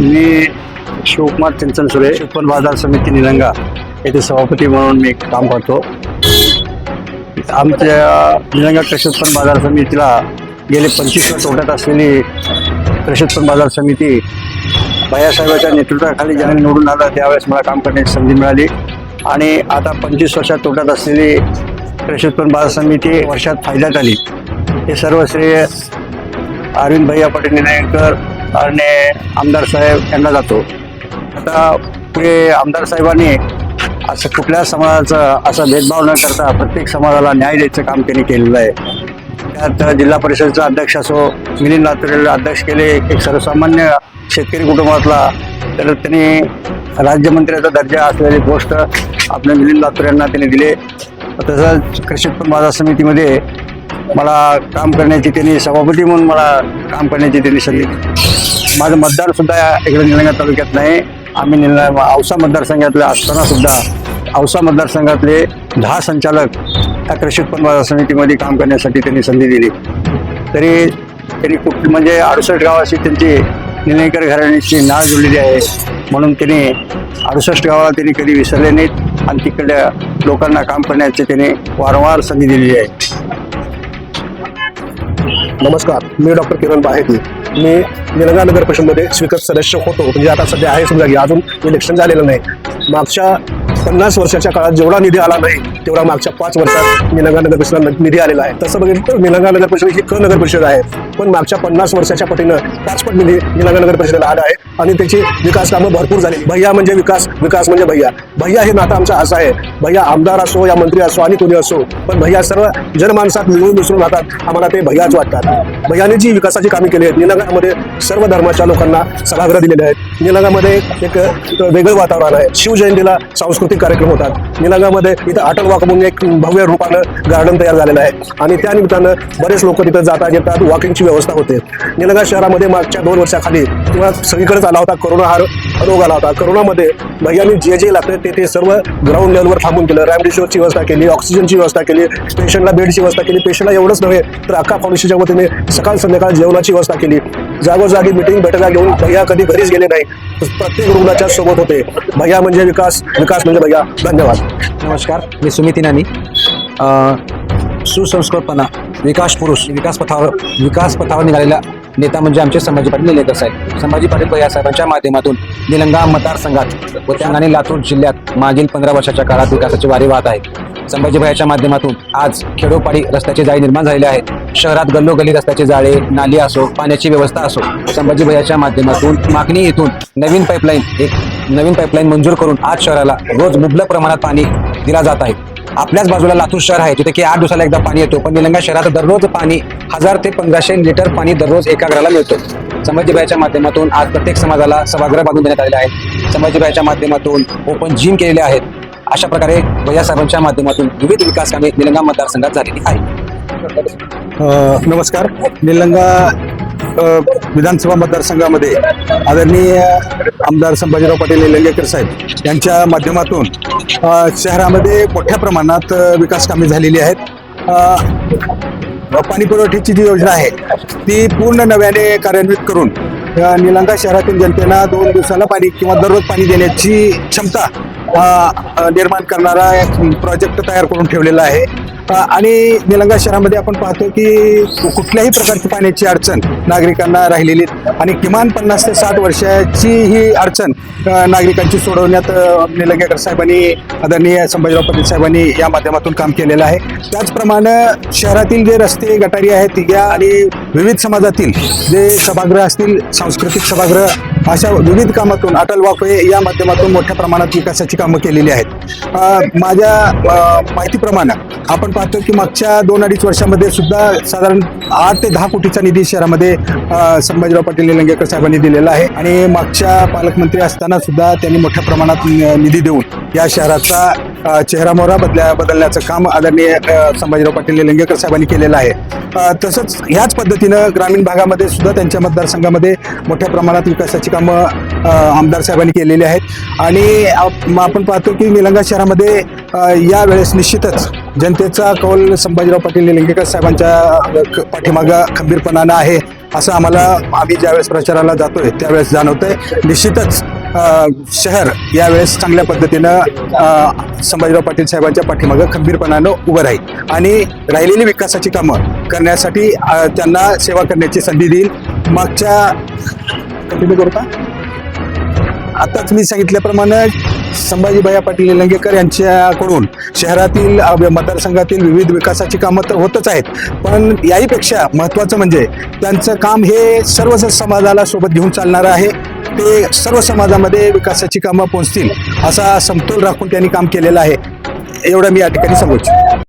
मी शिवकुमार चिंचन सुरे उत्पन्न बाजार समिती निलंगा येथे सभापती म्हणून मी काम करतो. आमच्या निलंगा कृषी उत्पन्न बाजार समितीला गेले पंचवीस वर्ष तोट्यात असलेली कृषी उत्पन्न बाजार समिती भैयासाहेबाच्या नेतृत्वाखाली ज्यावेळी निवडून आलं त्यावेळेस मला काम करण्याची संधी मिळाली. आणि आता पंचवीस वर्षात तोट्यात असलेली कृषी उत्पन्न बाजार समिती वर्षात फायद्यात आली. हे सर्व श्रेय अरविंद भैया पाटील निनायकर आणि आमदार साहेब यांना जातो. आता पुढे आमदार साहेबांनी असं कुठल्या समाजाचा असा भेदभाव न करता प्रत्येक समाजाला न्याय द्यायचं काम त्यांनी केलेलं आहे. त्यात जिल्हा परिषदेचा अध्यक्ष असो मिलिंद लातुरेला अध्यक्ष केले एक सर्वसामान्य शेतकरी कुटुंबातला तर त्यांनी राज्यमंत्र्याचा दर्जा असलेली गोष्ट आपल्या मिलिंद लातूर यांना त्यांनी दिले. तसंच कृषी उत्पन्न बाजार समितीमध्ये मला काम करण्याची त्यांनी सभापती म्हणून मला काम करण्याची त्यांनी संधी दिली. माझं मतदारसुद्धा इकडे निलंगा तालुक्यात नाही. आम्ही निलंगा औसा मतदारसंघातले असतानासुद्धा औसा मतदारसंघातले दहा संचालक या कृषी उत्पन्न बाजार समितीमध्ये काम करण्यासाठी त्यांनी संधी दिली. तरी त्यांनी कुठ म्हणजे अडुसष्ट गावाशी त्यांची निलंगेकर घराण्याची नाळ जुळलेली आहे. म्हणून त्यांनी अडुसष्ट गावाला त्यांनी कधी विसरले नाहीत. आणि तिकडल्या लोकांना काम करण्याची त्यांनी वारंवार संधी दिलेली आहे. नमस्कार मी डॉक्टर किरण बाहेती मी निलंगा नगर परिषदमध्ये स्वीकृत सदस्य होतो. म्हणजे आता सध्या आहे समजा की अजून इलेक्शन झालेलं नाही. मागच्या पन्नास वर्षाच्या काळात जेवढा निधी आला नाही तेवढा मागच्या पाच वर्षात निलंगा नगर परिषदेला निधी आलेला आहे. तसं बघितलं तर निलंगा नगर परिषद ही क नगर परिषद आहे. पण मागच्या पन्नास वर्षाच्या पटीनं पाचपट निधी निलंगा नगर परिषदेला आला आहे आणि त्याची विकास कामं भरपूर झाली. भैया म्हणजे विकास विकास म्हणजे भैया. भैया हे नातं आमचं असं आहे. भैया आमदार असो या मंत्री असो आणि कोणी असो पण भैया सर्व जनमानसात मिळून मिसळून राहतात. आम्हाला ते भैयाच वाटतात. भैयाने जी विकासाची कामे केली आहेत निलंगामध्ये सर्व धर्माच्या लोकांना सभागृह दिलेले आहेत. निलंगामध्ये एक वेगळं वातावरण आहे. शिवजयंतीला सांस्कृतिक कार्यक्रम होतात. निलंगामध्ये इथं अटल वॉक म्हणून एक भव्य रूपानं गार्डन तयार झालेलं आहे. आणि त्या निमित्तानं बरेच लोक तिथं जातात येतात वॉकिंगची व्यवस्था होते. निलंगा शहरामध्ये मागच्या दोन वर्षाखाली किंवा सगळीकडेच आला होता कोरोना हा रोग आला होता. कोरोनामध्ये भैयानी जे जे लागतं ते ते सर्व ग्राउंड लेवलवर थांबून केलं. रॅमडिशोरची व्यवस्था केली ऑक्सिजनची व्यवस्था केली पेशंटला बेडची व्यवस्था केली. पेशंटला एवढंच नव्हे तर अख्खा फाउंडेशनच्या वतीने सकाळ संध्याकाळ जेवणाची व्यवस्था केली. जागोजागी मिटिंग बैठका घेऊन भैया कधी घरीच गेले नाही प्रत्येक रुग्णाच्या सोबत होते. भैया म्हणजे विकास विकास म्हणजे भैया. धन्यवाद. नमस्कार मी सुमिती नानी. अ, सुसंस्कृतपणा विकास पुरुष विकास पथावर विकास पथावर निघालेल्या नेता म्हणजे आमचे संभाजी पाटील निलेकर साहेब. संभाजी पाटील भैया साहेबांच्या माध्यमातून निलंगा मतदारसंघात व त्या आणि लातूर जिल्ह्यात मागील पंधरा वर्षाच्या काळात विकासाची वारी वाहत आहे. संभाजी भैयाच्या माध्यमातून आज खेडोपाडी रस्त्याचे जाळे निर्माण झालेले आहेत शहरात गल्लोगल्ली रस्त्याचे जाळे नाली असो पाण्याची व्यवस्था असो संभाजी भैयाच्या माध्यमातून मागणी येथून नवीन पाईपलाईन एक नवीन पाईपलाईन मंजूर करून आज शहराला रोज मुबलक प्रमाणात पाणी दिला जात आहे. आपल्याच बाजूला लातूर शहर आहे. तिथे की आठ दिवसाला एकदा पाणी येतो. पण निलंगा शहरात दररोज पाणी हजार ते पंधराशे लिटर पाणी दररोज एका घराला मिळतो. संभाजीबाईच्या माध्यमातून आज प्रत्येक समाजाला सभागृह बांधून देण्यात आलेले आहे संभाजीबाईच्या माध्यमातून ओपन जिम केलेले आहेत. अशा प्रकारे भैया साहेबांच्या माध्यमातून विविध विकास कामे निलंगा मतदारसंघात झालेली आहेत. नमस्कार. निलंगा विधानसभा मतदारसंघामध्ये आदरणीय आमदार संभाजीराव पाटील निलंगेकर साहेब यांच्या माध्यमातून शहरामध्ये मोठ्या प्रमाणात विकास कामे झालेली आहेत. पाणी पुरवठ्याची जी योजना आहे ती पूर्ण नव्याने कार्यान्वित करून निलंगा शहरातील जनतेला दोन दिवसाला पाणी किंवा दररोज पाणी देण्याची क्षमता निर्माण करणारा एक प्रोजेक्ट तयार करून ठेवलेला आहे. आणि निलंगा शहरामध्ये आपण पाहतो की कुठल्याही प्रकारची पाण्याची अडचण नागरिकांना राहिलेली आणि किमान पन्नास ते साठ वर्षाची ही अडचण नागरिकांची सोडवण्यात निलंगेकर साहेबांनी आदरणीय संभाजीराव पाटील साहेबांनी या माध्यमातून काम केलेलं आहे. त्याचप्रमाणे शहरातील जे रस्ते गटारी आहेत या आणि विविध समाजातील जे सभागृह असतील सांस्कृतिक सभागृह अशा विविध कामातून अटल वाकवे या माध्यमातून मोठ्या प्रमाणात विकासाची कामं केलेली आहेत. माझ्या माहितीप्रमाणे आपण पाहतो की मागच्या दोन अडीच वर्षामध्ये सुद्धा साधारण आठ ते दहा कोटीचा निधी शहरामध्ये संभाजीराव पाटील निलंगेकर साहेबांनी दिलेला आहे. आणि मागच्या पालकमंत्री असताना सुद्धा त्यांनी मोठ्या प्रमाणात निधी देऊन या शहराचा चेहरामोहरा बदल्या बदलण्याचं काम आदरणीय संभाजीराव पाटील निलंगेकर साहेबांनी केलेलं आहे. तसंच ह्याच पद्धतीनं ग्रामीण भागामध्ये सुद्धा त्यांच्या मतदारसंघामध्ये मोठ्या प्रमाणात विकासाची कामं आमदार साहेबांनी केलेली आहेत. आणि आप- आपण पाहतो की निलंगा शहरामध्ये या यावेळेस निश्चितच जनतेचा कौल संभाजीराव पाटील निलंगेकर साहेबांच्या पाठीमागं खंबीरपणानं आहे असं आम्हाला आम्ही ज्यावेळेस प्रचाराला जातोय त्यावेळेस जाणवतंय. निश्चितच शहर यावेळेस चांगल्या पद्धतीनं संभाजीराव पाटील साहेबांच्या पाठीमागं खंबीरपणानं उभं राहील आणि राहिलेली विकासाची कामं करण्यासाठी त्यांना सेवा करण्याची संधी देईल. मागच्या कंटिन्यू करू का आताच मी सांगितल्याप्रमाणे संभाजीभाई पाटील निलंगेकर यांच्याकडून शहरातील मतदारसंघातील विविध विकासाची कामं तर होतच आहेत. पण याहीपेक्षा महत्त्वाचं म्हणजे त्यांचं काम हे सर्व समाजाला सोबत घेऊन चालणारं आहे. ते सर्व समाजामध्ये विकासाची कामं पोहोचतील असा समतोल राखून त्यांनी काम केलेलं आहे. एवढं मी या ठिकाणी सांगू इच्छितो.